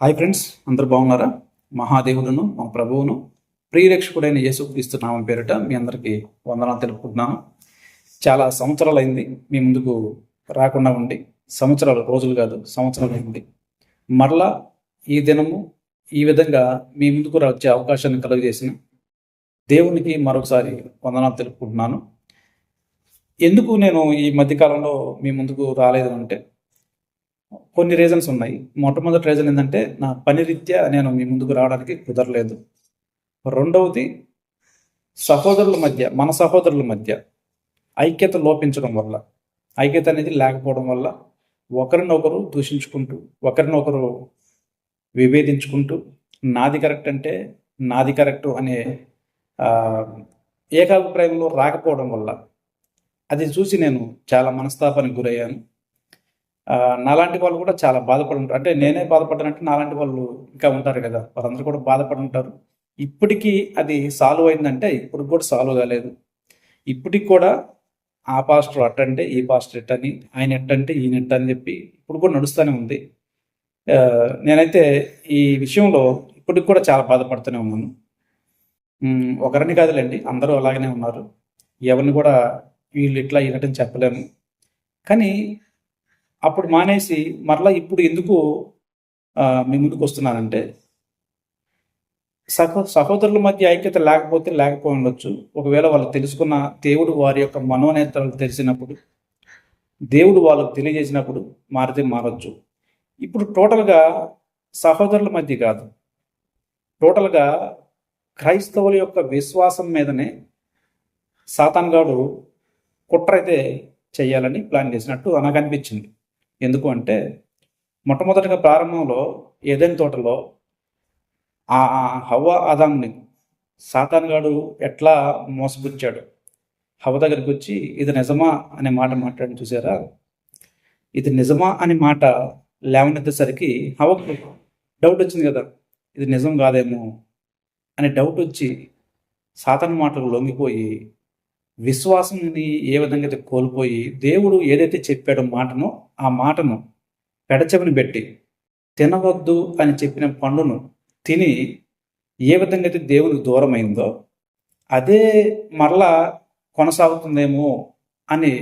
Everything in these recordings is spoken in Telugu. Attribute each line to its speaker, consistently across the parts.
Speaker 1: హాయ్ ఫ్రెండ్స్ అందరు బాగున్నారా? మహాదేవుడును మా ప్రభువును ప్రియరక్షకుడైన యేసుక్రీస్తు నామం పేరిట మీ అందరికీ వందనాలు తెలుపుకుంటున్నాను. చాలా సంవత్సరాలు అయింది మీ ముందుకు రాకుండా ఉండి సంవత్సరాలు రోజులు కాదు సంవత్సరాలు అయింది. మరలా ఈ దినము ఈ విధంగా మీ ముందుకు వచ్చే అవకాశాన్ని కలుగజేసిన దేవునికి మరొకసారి వందనాలు తెలుపుకుంటున్నాను. ఎందుకు నేను ఈ మధ్యకాలంలో మీ ముందుకు రాలేదు అంటే కొన్ని రీజన్స్ ఉన్నాయి. మొట్టమొదటి రీజన్ ఏంటంటే నా పని రీత్యా నేను మీ ముందుకు రావడానికి కుదరలేదు. రెండవది సహోదరుల మధ్య మన సహోదరుల మధ్య ఐక్యత లోపించడం వల్ల ఐక్యత అనేది లేకపోవడం వల్ల ఒకరినొకరు దూషించుకుంటూ ఒకరినొకరు విభేదించుకుంటూ నాది కరెక్ట్ అంటే నాది కరెక్ట్ అనే ఏకాభిప్రాయంలో రాకపోవడం వల్ల అది చూసి నేను చాలా మనస్తాపానికి గురయ్యాను. నాలాంటి వాళ్ళు కూడా చాలా బాధపడి ఉంటారు అంటే నేనే బాధపడ్డానంటే నాలాంటి వాళ్ళు ఇంకా ఉంటారు కదా. వాళ్ళందరూ కూడా బాధపడి ఉంటారు ఇప్పటికీ అది సాల్వ్ అయిందంటే ఇప్పుడు కూడా సాల్వ్ కాలేదు. ఇప్పటికి కూడా ఆ పాస్టర్ అట్టంటే ఈ పాస్టర్ ఎట్టని ఆయన ఎట్టంటే ఈయన ఎట్ట అని చెప్పి ఇప్పుడు కూడా నడుస్తూనే ఉంది. నేనైతే ఈ విషయంలో ఇప్పటికి కూడా చాలా బాధపడుతూనే ఉన్నాను. ఒకరిని కాదులేండి అందరూ అలాగనే ఉన్నారు. ఎవరిని కూడా వీళ్ళు ఇట్లా ఇనటని చెప్పలేము. కానీ అప్పుడు మానేసి మరలా ఇప్పుడు ఎందుకు మీ ముందుకు వస్తున్నానంటే సహో సహోదరుల మధ్య ఐక్యత లేకపోతే లేకపోయి ఉండొచ్చు. ఒకవేళ వాళ్ళు తెలుసుకున్న దేవుడు వారి యొక్క మనోనేతలు తెలిసినప్పుడు దేవుడు వాళ్ళకు తెలియజేసినప్పుడు మారితే మారచ్చు. ఇప్పుడు టోటల్గా సహోదరుల మధ్య కాదు టోటల్గా క్రైస్తవుల యొక్క విశ్వాసం మీదనే సాతాన్గాడు కుట్ర అయితే చేయాలని ప్లాన్ చేసినట్టు నాకు అనిపించింది ఎందుకు అంటే మొట్టమొదటిగా ప్రారంభంలో ఏదైనా తోటలో ఆ ఆ హవ్వ ఆదాంని సాతాన్గాడు ఎట్లా మోసపుచ్చాడు? హవ దగ్గరికి వచ్చి ఇది నిజమా? అనే మాట మాట్లాడి చూసారా? ఇది నిజమా? అనే మాట లేవనెత్తేసరికి హవకు డౌట్ వచ్చింది కదా ఇది నిజం కాదేమో? అనే డౌట్ వచ్చి సాతాన్ మాటలు లొంగిపోయి విశ్వాసంని ఏ విధంగా అయితే కోల్పోయి దేవుడు ఏదైతే చెప్పాడో మాటను ఆ మాటను పెడచెవిని పెట్టి తినవద్దు అని చెప్పిన పండును తిని ఏ విధంగా అయితే దేవునికి దూరమైందో అదే మరలా కొనసాగుతుందేమో అని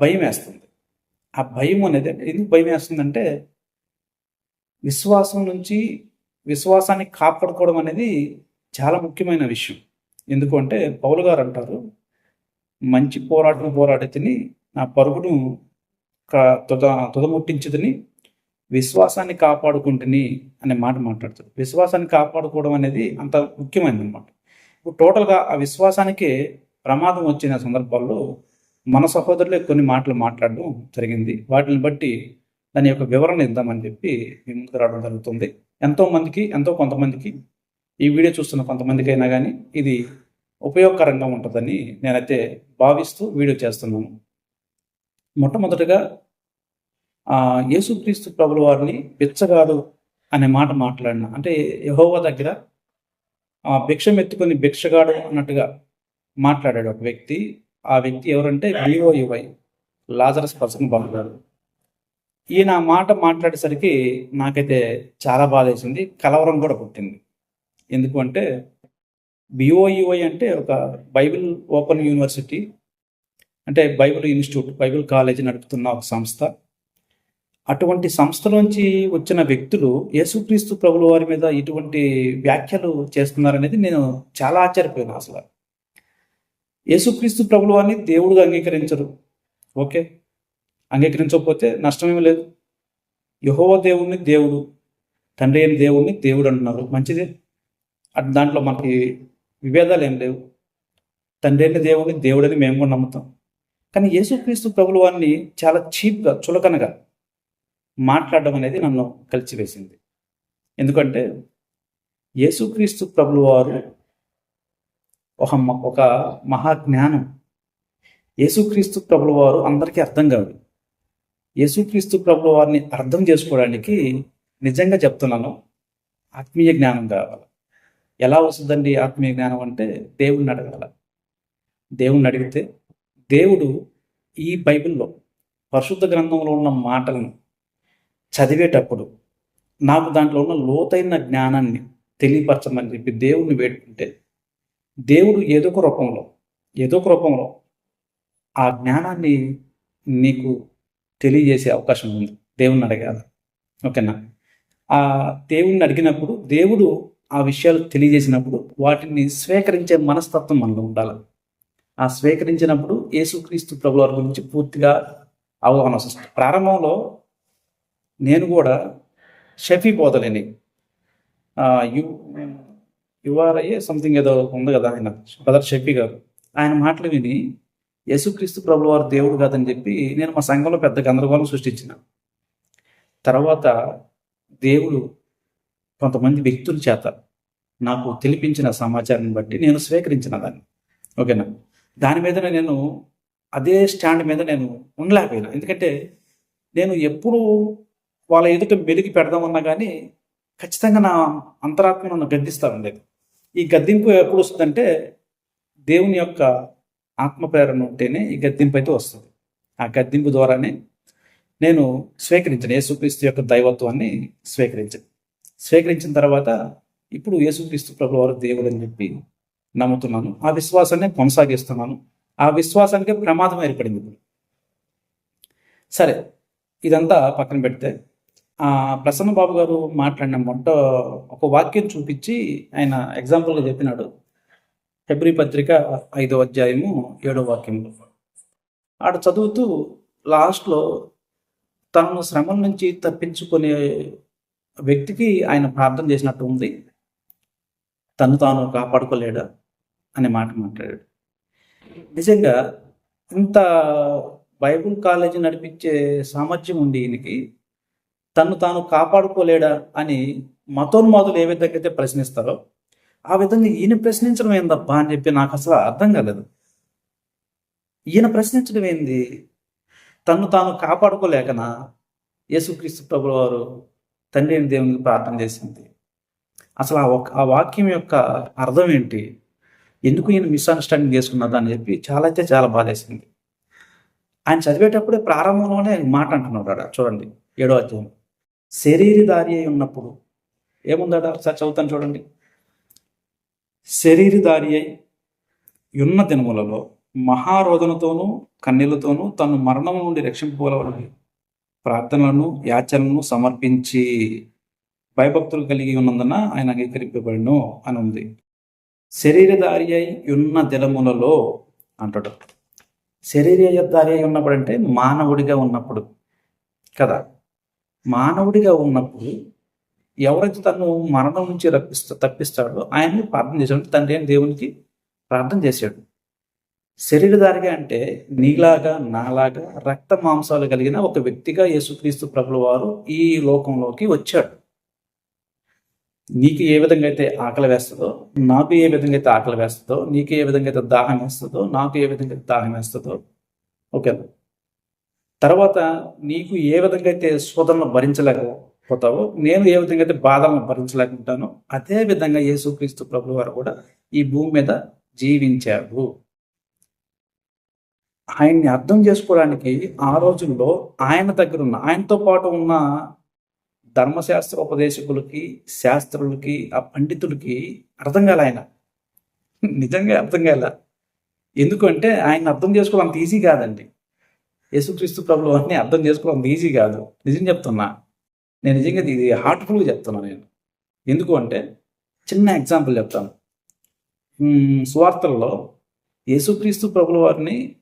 Speaker 1: భయం వేస్తుంది. ఆ భయం అనేది ఎందుకు భయం వేస్తుందంటే విశ్వాసం నుంచి విశ్వాసాన్ని కాపాడుకోవడం అనేది చాలా ముఖ్యమైన విషయం. ఎందుకు అంటే పౌలు గారు అంటారు మంచి పోరాటం పోరాడి తిని నా పరుగును తుద తుదముట్టించదని విశ్వాసాన్ని కాపాడుకుంటుని అనే మాట మాట్లాడుతాడు. విశ్వాసాన్ని కాపాడుకోవడం అనేది అంత ముఖ్యమైనది అనమాట ఇప్పుడు టోటల్గా ఆ విశ్వాసానికే ప్రమాదం వచ్చిన సందర్భాల్లో మన సహోదరులే కొన్ని మాటలు మాట్లాడడం జరిగింది. వాటిని బట్టి దాని యొక్క వివరణ ఇద్దామని చెప్పి మీ ముందుకు రావడం జరుగుతుంది. ఎంతో మందికి ఎంతో కొంతమందికి ఈ వీడియో చూస్తున్న కొంతమందికైనా కానీ ఇది ఉపయోగకరంగా ఉంటుందని నేనైతే భావిస్తూ వీడియో చేస్తున్నాను. మొట్టమొదటిగా యేసుక్రీస్తు ప్రభుల వారిని బిచ్చగాడు అనే మాట మాట్లాడిన. అంటే యహోవా దగ్గర ఆ భిక్షం ఎత్తుకొని భిక్షగాడు అన్నట్టుగా మాట్లాడాడు ఒక వ్యక్తి. ఆ వ్యక్తి ఎవరంటే వివో యువై లాజరస్ పర్సన్ బాగున్నాడు ఈయన మాట మాట్లాడేసరికి నాకైతే చాలా బాధ వేసింది కలవరం కూడా పుట్టింది. ఎందుకు అంటే బిఓయుఐ అంటే ఒక బైబిల్ ఓపెన్ యూనివర్సిటీ అంటే బైబిల్ ఇన్స్టిట్యూట్ బైబిల్ కాలేజ్ నడుపుతున్న ఒక సంస్థ. అటువంటి సంస్థలోంచి వచ్చిన వ్యక్తులు యేసుక్రీస్తు ప్రభుల వారి మీద ఇటువంటి వ్యాఖ్యలు చేస్తున్నారనేది నేను చాలా ఆశ్చర్యపోయాను అసలు. యేసుక్రీస్తు ప్రభుల వారిని దేవుడుగా అంగీకరించరు. ఓకే? అంగీకరించకపోతే నష్టమేమి లేదు. యహోవ దేవుణ్ణి దేవుడు తండ్రి అయిన దేవుణ్ణి దేవుడు అంటున్నారు. మంచిదే. అటు దాంట్లో మనకి విభేదాలు ఏం లేవు. తండ్రి అయిన దేవుడిని దేవుడని మేము కూడా నమ్ముతాం. కానీ యేసుక్రీస్తు ప్రభులు వారిని చాలా చీప్గా చులకనగా మాట్లాడడం అనేది నన్ను కలిచివేసింది. ఎందుకంటే యేసుక్రీస్తు ప్రభులు వారు ఒక మ- ఒక మహాజ్ఞానం యేసుక్రీస్తు ప్రభుల వారు అందరికీ అర్థం కాదు. యేసుక్రీస్తు ప్రభుల వారిని అర్థం చేసుకోవడానికి నిజంగా చెప్తున్నాను ఆత్మీయ జ్ఞానం కావాలి. ఎలా వస్తుందండి ఆత్మీయ జ్ఞానం అంటే దేవుడిని అడగాల. దేవుణ్ణి అడిగితే దేవుడు ఈ బైబిల్లో పరిశుద్ధ గ్రంథంలో ఉన్న మాటలను చదివేటప్పుడు నాకు దాంట్లో ఉన్న లోతైన జ్ఞానాన్ని తెలియపరచమని చెప్పి దేవుణ్ణి వేడుకుంటే దేవుడు ఏదో ఒక రూపంలో ఏదో ఒక రూపంలో ఆ జ్ఞానాన్ని నీకు తెలియజేసే అవకాశం ఉంది. దేవుణ్ణి అడగాలి. ఓకేనా? ఆ దేవుణ్ణి అడిగినప్పుడు దేవుడు ఆ విషయాలు తెలియజేసినప్పుడు వాటిని స్వీకరించే మనస్తత్వం మనలో ఉండాలి. ఆ స్వీకరించినప్పుడు యేసుక్రీస్తు ప్రభు వారి గురించి పూర్తిగా అవగాహన వస్తుంది. ప్రారంభంలో నేను కూడా షఫీ బోధలేని U U R I A something ఏదో ఉంది కదా ఆయన బ్రదర్ షఫీ గారు. ఆయన మాటలు విని యేసుక్రీస్తు ప్రభు వారు దేవుడు కాదని చెప్పి నేను మా సంఘంలో పెద్ద గందరగోళం సృష్టించిన. తర్వాత దేవుడు కొంతమంది వ్యక్తుల చేత నాకు తెలిపించిన సమాచారాన్ని బట్టి నేను స్వీకరించిన దాన్ని. ఓకేనా? దాని మీద నేను అదే స్టాండ్ మీద నేను ఉండలేకపోయినా. ఎందుకంటే నేను ఎప్పుడు వాళ్ళ ఎదుట మెలిగి పెడదామన్నా కానీ ఖచ్చితంగా నా అంతరాత్మ నన్ను గద్దిస్తూ ఉండేది. ఈ గద్దింపు ఎప్పుడు వస్తుందంటే దేవుని యొక్క ఆత్మ ప్రేరణ ఉంటేనే ఈ గద్దింపు అయితే వస్తుంది. ఆ గద్దింపు ద్వారానే నేను స్వీకరించాను యేసుక్రీస్తు యొక్క దైవత్వాన్ని స్వీకరించాను స్వీకరించిన తర్వాత ఇప్పుడు యేసుక్రీస్తు ప్రభు వారు దేవుడు అని చెప్పి నమ్ముతున్నాను. ఆ విశ్వాసాన్ని కొనసాగిస్తున్నాను. ఆ విశ్వాసానికి ప్రమాదం ఏర్పడింది ఇప్పుడు. సరే ఇదంతా పక్కన పెడితే ఆ ప్రసన్న బాబు గారు మాట్లాడిన మొట్ట ఒక వాక్యం చూపించి ఆయన ఎగ్జాంపుల్గా చెప్పినాడు. ఫిబ్రి పత్రిక ఐదో అధ్యాయము ఏడో వాక్యంలో. ఆడ చదువుతూ లాస్ట్లో తనను శ్రమల నుంచి తప్పించుకునే వ్యక్తికి ఆయన ప్రార్థన చేసినట్టు ఉంది. తను తాను కాపాడుకోలేడా అనే మాట మాట్లాడాడు. నిజంగా ఇంత బైబుల్ కాలేజీ నడిపించే సామర్థ్యం ఉంది ఈయనకి తను తాను కాపాడుకోలేడా అని మతోన్మాదులు ఏ విధంగా అయితే ప్రశ్నిస్తారో ఆ విధంగా ఈయన ప్రశ్నించడం ఏందబ్బా అని చెప్పి నాకు అసలు అర్థం కాలేదు. ఈయన ప్రశ్నించడం ఏంది? తను తాను కాపాడుకోలేకనా? యేసుక్రీస్తు ప్రభు వారు తండ్రిని దేవునికి ప్రార్థన చేసింది. అసలు ఆ ఆ వాక్యం యొక్క అర్థం ఏంటి? ఎందుకు ఈయన మిస్అండర్స్టాండింగ్ చేసుకున్నారు అని చెప్పి చాలా అయితే చాలా బాధేసింది. ఆయన చదివేటప్పుడే ప్రారంభంలోనే మాట అంటున్నాడు ఆడ చూడండి ఏడో అధ్యాయం. శరీరధారి అయి ఉన్నప్పుడు ఏముందాడ సార్ చదువుతాను చూడండి. శరీరధారి అయి ఉన్న దినములలో మహారోధనతోనూ కన్నీళ్ళతోనూ తను మరణం నుండి రక్షింపుకోవాలని ప్రార్థనలను యాచనలను సమర్పించి భయభక్తులు కలిగి ఉన్నందున ఆయన అంగీకరింపబడిను అని ఉంది. శరీరధారి అయి ఉన్న దినములలో అంటాడు. శరీరధారి అయి ఉన్నప్పుడు అంటే మానవుడిగా ఉన్నప్పుడు కదా. మానవుడిగా ఉన్నప్పుడు ఎవరైతే తను మరణం నుంచి రప్పిస్తా తప్పిస్తాడో ఆయన్ని ప్రార్థన చేశాడు. తండ్రి అని దేవునికి ప్రార్థన చేశాడు. శరీరధారిగా అంటే నీలాగా నాలాగా రక్త మాంసాలు కలిగిన ఒక వ్యక్తిగా యేసుక్రీస్తు ప్రభుల వారు ఈ లోకంలోకి వచ్చాడు. నీకు ఏ విధంగా అయితే ఆకలి వేస్తుందో నాకు ఏ విధంగా అయితే ఆకలి వేస్తుందో నీకు ఏ విధంగా అయితే దాహం వేస్తుందో నాకు ఏ విధంగా అయితే దాహం వేస్తుందో ఓకేనా తర్వాత నీకు ఏ విధంగా అయితే శోధనలు భరించలేకపోతావో నేను ఏ విధంగా అయితే బాధలను భరించలేకుంటానో అదే విధంగా యేసుక్రీస్తు ప్రభు వారు కూడా ఈ భూమి మీద జీవించారు. ఆయన్ని అర్థం చేసుకోవడానికి ఆ రోజుల్లో ఆయన దగ్గర ఉన్న ఆయనతో పాటు ఉన్న ధర్మశాస్త్ర ఉపదేశకులకి శాస్త్రులకి ఆ పండితులకి అర్థం కాల ఆయన. నిజంగా అర్థం కాల. ఎందుకంటే ఆయన అర్థం చేసుకోవడం అంత ఈజీ కాదండి. యేసుక్రీస్తు ప్రభులు అన్నీ అర్థం చేసుకోవడం అంత ఈజీ కాదు. నిజం చెప్తున్నా. నేను నిజంగా ఇది హార్ట్ఫుల్గా చెప్తున్నా నేను. ఎందుకు అంటే చిన్న ఎగ్జాంపుల్ చెప్తాను. సువార్తల్లో యేసుక్రీస్తు ప్రభుల వారిని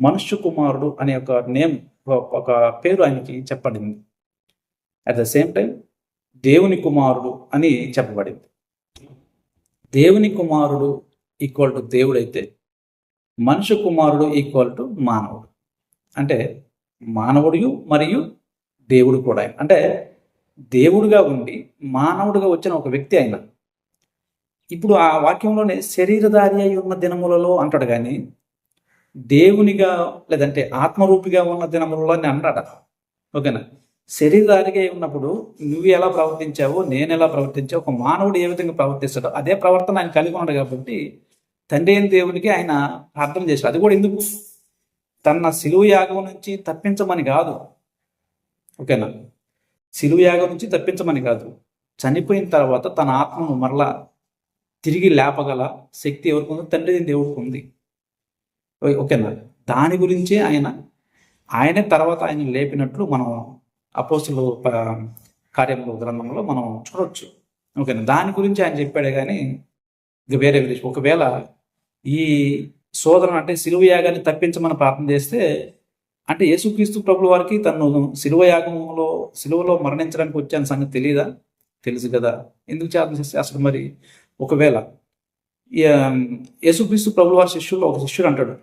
Speaker 1: మనుష్య కుమారుడు అనే ఒక నేమ్ ఒక పేరు ఆయనకి చెప్పబడింది. అట్ ద సేమ్ టైం దేవుని కుమారుడు అని చెప్పబడింది. దేవుని కుమారుడు ఈక్వల్ టు దేవుడైతే మనుషు కుమారుడు ఈక్వల్ టు మానవుడు. అంటే మానవుడు మరియు దేవుడు కూడా. అంటే దేవుడుగా ఉండి మానవుడుగా వచ్చిన ఒక వ్యక్తి అయినా ఇప్పుడు ఆ వాక్యంలోనే శరీరధారి అయి ఉన్న దినములలో అంటాడు కానీ దేవునిగా లేదంటే ఆత్మరూపిగా ఉన్న దినములలో అని అంటాడు. ఓకేనా? శరీరానికే ఉన్నప్పుడు నువ్వు ఎలా ప్రవర్తించావో నేను ఎలా ప్రవర్తించావు ఒక మానవుడు ఏ విధంగా ప్రవర్తిస్తాడో అదే ప్రవర్తన ఆయన కలిగి ఉన్నాడు కాబట్టి తండ్రి అయిన దేవునికి ఆయన ప్రార్థన చేశాడు. అది కూడా ఎందుకు? తన శిలువు యాగం నుంచి తప్పించమని కాదు. ఓకేనా? సిలువ యాగం నుంచి తప్పించమని కాదు. చనిపోయిన తర్వాత తన ఆత్మను మరలా తిరిగి లేపగల శక్తి ఎవరికి ఉందో తండ్రి దేవుడికి ఉంది. ఓకేనా? దాని గురించే ఆయన ఆయనే తర్వాత ఆయన లేపినట్లు మనం అపోస్తులు కార్యములు గ్రంథంలో మనం చూడొచ్చు. ఓకేనా? దాని గురించి ఆయన చెప్పాడే కానీ ఇక వేరే విషయం ఒకవేళ ఈ సోదరుని అంటే శిలువ యాగాన్ని తప్పించమని ప్రార్థన చేస్తే అంటే యేసుక్రీస్తు ప్రభుల వారికి తను శిలువ యాగంలో శిలువలో మరణించడానికి వచ్చాను సంగతి తెలియదా తెలుసు కదా. ఎందుకు చేత అసలు మరి ఒకవేళ యేసుక్రీస్తు ప్రభుల వారి శిష్యుల్లో ఒక శిష్యుడు అంటాడు.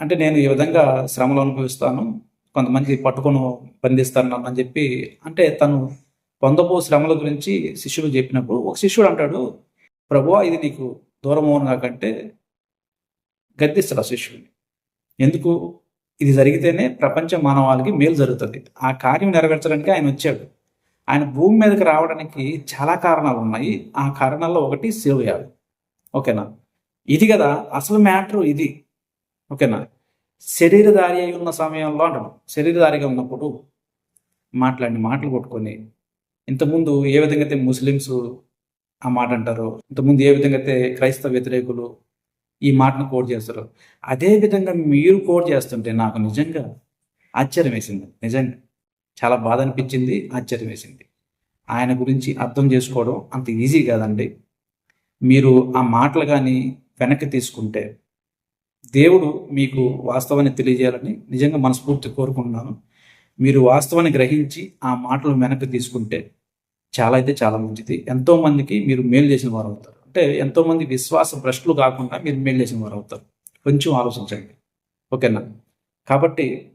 Speaker 1: అంటే నేను ఈ విధంగా శ్రమలు అనుభవిస్తాను. కొంతమంది పట్టుకొని బంధిస్తాను చెప్పి అంటే తను పొందబో శ్రమల గురించి శిష్యుడు చెప్పినప్పుడు ఒక శిష్యుడు అంటాడు ప్రభువా ఇది నీకు దూరం అవును కాకంటే గద్దిస్తాడు ఆ శిష్యుడిని. ఎందుకు? ఇది జరిగితేనే ప్రపంచ మానవాళికి మేలు జరుగుతుంది. ఆ కార్యం నెరవేర్చడానికి ఆయన వచ్చాడు. ఆయన భూమి మీదకి రావడానికి చాలా కారణాలు ఉన్నాయి. ఆ కారణాల్లో ఒకటి శివయాగం ఓకేనా? ఇది కదా అసలు మ్యాటర్ ఇది. ఓకేనా? శరీరధారి అయి ఉన్న సమయంలో అంటాడు. శరీరధారిగా ఉన్నప్పుడు మాట్లాడిన మాటలు కొట్టుకొని ఇంతకుముందు ఏ విధంగా అయితే ముస్లిమ్స్ ఆ మాట అంటారో ఇంతకుముందు ఏ విధంగా అయితే క్రైస్తవ వ్యతిరేకులు ఈ మాటను కోడ్ చేస్తారు అదే విధంగా మీరు కోడ్ చేస్తుంటే నాకు నిజంగా ఆశ్చర్యం వేసింది. నిజంగా చాలా బాధ అనిపించింది ఆశ్చర్యం వేసింది. ఆయన గురించి అర్థం చేసుకోవడం అంత ఈజీ కాదండి. మీరు ఆ మాటలు కానీ వెనక్కి తీసుకుంటే దేవుడు మీకు వాస్తవాన్ని తెలియజేయాలని నిజంగా మనస్ఫూర్తి కోరుకుంటున్నాను. మీరు వాస్తవాన్ని గ్రహించి ఆ మాటలు వెనక్కి తీసుకుంటే చాలా అయితే చాలా మంచిది. ఎంతోమందికి మీరు మేలు చేసిన వారు అవుతారు. అంటే ఎంతోమంది విశ్వాస భ్రష్టులు కాకుండా మీరు మేలు చేసిన వారు అవుతారు. కొంచెం ఆలోచించండి. ఓకేనా? కాబట్టి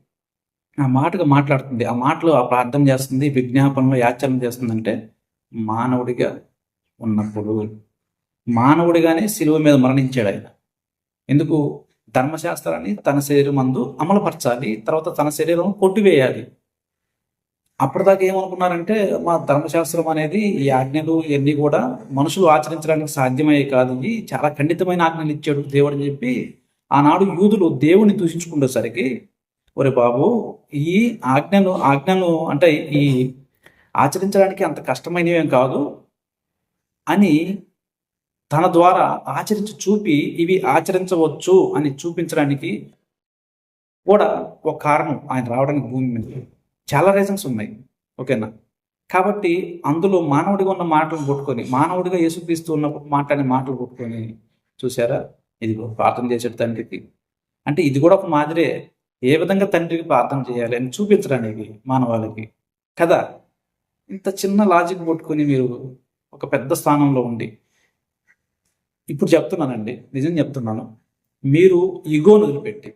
Speaker 1: ఆ మాటగా మాట్లాడుతుంది. ఆ మాటలు ఆ ప్రార్థన చేస్తుంది విజ్ఞాపనలో యాచరణ చేస్తుందంటే మానవుడిగా ఉన్నప్పుడు మానవుడిగానే శిలువ మీద మరణించాడు ఆయన. ఎందుకు? ధర్మశాస్త్రాన్ని తన శరీరం అందు అమలుపరచాలి తర్వాత తన శరీరం కొట్టివేయాలి. అప్పటిదాకా ఏమనుకున్నారంటే మా ధర్మశాస్త్రం అనేది ఈ ఆజ్ఞలు ఇవన్నీ కూడా మనుషులు ఆచరించడానికి సాధ్యమయ్యే కాదు. ఇవి చాలా ఖండితమైన ఆజ్ఞలు ఇచ్చాడు దేవుడు అని చెప్పి ఆనాడు యూదులు దేవుని దూషించుకునేసరికి ఒరే బాబు ఈ ఆజ్ఞను ఆజ్ఞను అంటే ఈ ఆచరించడానికి అంత కష్టమైనవి కాదు అని తన ద్వారా ఆచరించి చూపి ఇవి ఆచరించవచ్చు అని చూపించడానికి కూడా ఒక కారణం ఆయన రావడానికి భూమి మీద. చాలా రీజన్స్ ఉన్నాయి. ఓకేనా కాబట్టి అందులో మానవుడిగా ఉన్న మాటలు కొట్టుకొని మానవుడిగా యేసుక్రీస్తు ఉన్నప్పుడు మాట్లాడిన మాటలు కొట్టుకొని చూసారా ఇది ప్రార్థన చేసేది తండ్రికి. అంటే ఇది కూడా ఒక మాదిరే ఏ విధంగా తండ్రికి ప్రార్థన చేయాలి అని చూపించడానికి మానవాళికి. కదా? ఇంత చిన్న లాజిక్ పట్టుకొని మీరు ఒక పెద్ద స్థానంలో ఉండి ఇప్పుడు చెప్తున్నానండి. నిజం చెప్తున్నాను. మీరు ఈగోను వదిలిపెట్టి.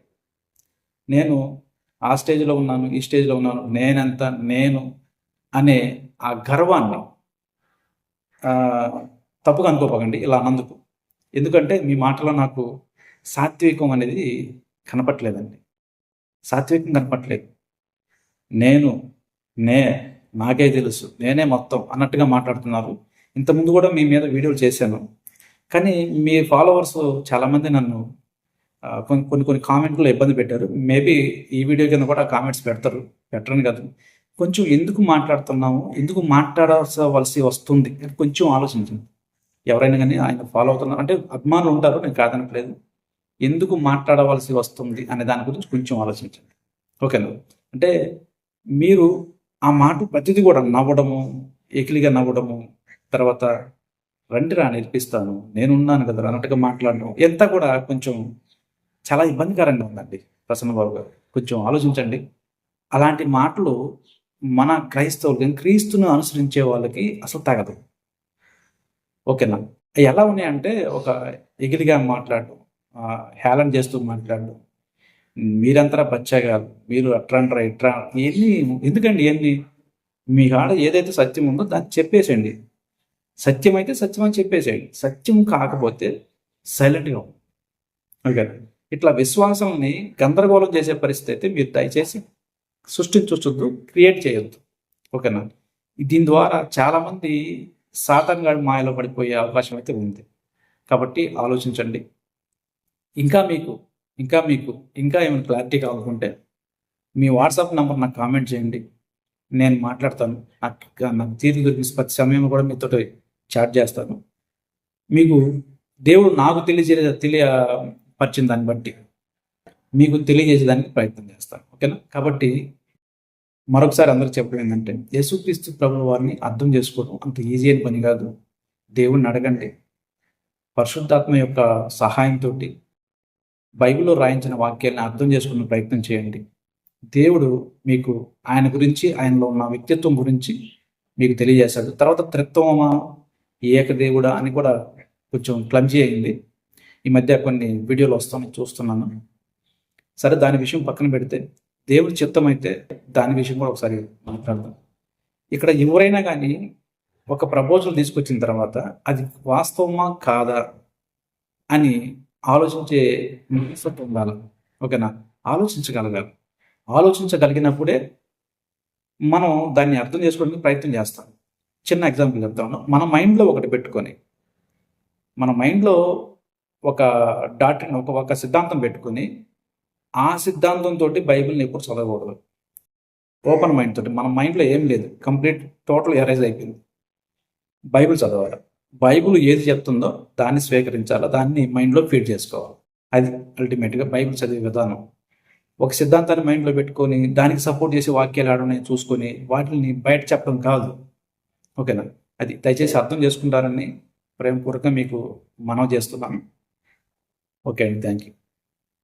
Speaker 1: నేను ఆ స్టేజ్లో ఉన్నాను ఈ స్టేజ్లో ఉన్నాను నేనంత నేను అనే ఆ గర్వాన్ని తప్పుగా అనుకోపోకండి. ఇలా అన్నందుకు. ఎందుకంటే మీ మాటలో నాకు సాత్వికం అనేది కనపట్లేదండి. సాత్వికం కనపట్లేదు. నేను నే నాకే తెలుసు. నేనే మొత్తం అన్నట్టుగా మాట్లాడుతున్నారు. ఇంతకుముందు కూడా మీ మీద వీడియోలు చేశాను. కానీ మీ ఫాలోవర్స్ చాలామంది నన్ను కొన్ని కొన్ని కొన్ని కామెంట్లో ఇబ్బంది పెట్టారు. మేబీ ఈ వీడియో కింద కూడా కామెంట్స్ పెడతారు. పెట్టరని కాదు. కొంచెం ఎందుకు మాట్లాడుతున్నాము ఎందుకు మాట్లాడవలసి వస్తుంది? కొంచెం ఆలోచించండి. ఎవరైనా కానీ ఆయన ఫాలో అవుతున్నారు. అంటే అభిమానులు ఉంటారు నేను కాదనట్లేదు. ఎందుకు మాట్లాడవలసి వస్తుంది? అనే దాని గురించి కొంచెం ఆలోచించండి. ఓకేనా? అంటే మీరు ఆ మాట ప్రతిదీ కూడా నవ్వడము ఎకిలిగా నవ్వడము తర్వాత రండి రా నేర్పిస్తాను. నేనున్నాను కదా అన్నట్టుగా మాట్లాడడం ఎంత కూడా కొంచెం చాలా ఇబ్బందికరంగా ఉందండి ప్రసన్న బాబు గారు. కొంచెం ఆలోచించండి. అలాంటి మాటలు మన క్రైస్తవులకి క్రీస్తును అనుసరించే వాళ్ళకి అసలు తగదు. ఓకేనా? అవి ఎలా ఉన్నాయంటే ఒక ఎగిరిగా మాట్లాడడం హేళన చేస్తూ మాట్లాడడం. మీరంతా బచ్చగాలు మీరు అట్రంటారా ఇట్రా ఇవన్నీ ఎందుకండి ఇవన్నీ? మీ కాడ ఏదైతే సత్యం ఉందో దాన్ని చెప్పేసేయండి. సత్యం అయితే సత్యం అని చెప్పేసేయండి. సత్యం కాకపోతే సైలెంట్గా ఓకే? ఇట్లా విశ్వాసంని గందరగోళం చేసే పరిస్థితి అయితే మీరు దయచేసి సృష్టించొద్దు క్రియేట్ చేయొద్దు. ఓకేనా? దీని ద్వారా చాలామంది సాతాన్ మాయలో పడిపోయే అవకాశం అయితే ఉంది. కాబట్టి ఆలోచించండి. ఇంకా మీకు ఇంకా మీకు ఇంకా ఏమైనా క్లారిటీ కావాలనుకుంటే మీ వాట్సాప్ నెంబర్ నాకు కామెంట్ చేయండి. నేను మాట్లాడతాను. నాకు నాకు తీరు గురించి ప్రతి సమయం కూడా మీతో చాట్ చేస్తాను. మీకు దేవుడు నాకు తెలియజే తెలియపరిచిన దాన్ని బట్టి మీకు తెలియజేసేదానికి ప్రయత్నం చేస్తాను. ఓకేనా? కాబట్టి మరొకసారి అందరికి చెప్పడం ఏంటంటే యేసుక్రీస్తు ప్రభుల వారిని అర్థం చేసుకోవడం అంత ఈజీ అయిన పని కాదు. దేవుణ్ణి అడగండి. పరిశుద్ధాత్మ యొక్క సహాయంతో బైబిల్లో రాయించిన వాక్యాలను అర్థం చేసుకునే ప్రయత్నం చేయండి. దేవుడు మీకు ఆయన గురించి ఆయనలో ఉన్న వ్యక్తిత్వం గురించి మీకు తెలియజేశాడు తర్వాత త్రిత్వమా ఏకదేవుడా అని కూడా కొంచెం క్లమ్జీ అయింది. ఈ మధ్య కొన్ని వీడియోలు వస్తామని చూస్తున్నాను. సరే దాని విషయం పక్కన పెడితే దేవుడి చిత్తం అయితే దాని విషయం కూడా ఒకసారి మాట్లాడదాం. ఇక్కడ ఎవరైనా కానీ ఒక ప్రపోజల్ తీసుకొచ్చిన తర్వాత అది వాస్తవమా కాదా అని ఆలోచించే మనస్తత్వం ఉండాలి. ఓకేనా? ఆలోచించగలగాలి. ఆలోచించగలిగినప్పుడే మనం దాన్ని అర్థం చేసుకోవడానికి ప్రయత్నం చేస్తాం. చిన్న ఎగ్జాంపుల్ చెప్తాను మన మైండ్లో ఒకటి పెట్టుకొని మన మైండ్లో ఒక డాక్టర్ని ఒక ఒక సిద్ధాంతం పెట్టుకొని ఆ సిద్ధాంతంతో బైబిల్ని ఎప్పుడు చదవకూడదు. ఓపెన్ మైండ్ తోటి. మన మైండ్లో ఏం లేదు. కంప్లీట్ టోటల్ ఎరైజ్ అయిపోయింది. బైబిల్ చదవాలి. బైబిల్ ఏది చెప్తుందో దాన్ని స్వీకరించాలి. దాన్ని మైండ్లో ఫీడ్ చేసుకోవాలి. అది అల్టిమేట్గా బైబిల్ చదివే విధానం. ఒక సిద్ధాంతాన్ని మైండ్లో పెట్టుకొని దానికి సపోర్ట్ చేసే వాక్యాలు ఆడని చూసుకొని వాటిని బయట చెప్పడం కాదు. ఓకేనా? అది దయచేసి అర్థం చేసుకుంటారని ప్రేమపూర్వకంగా మీకు మనవి చేస్తున్నాను. ఓకే అండి. Thank you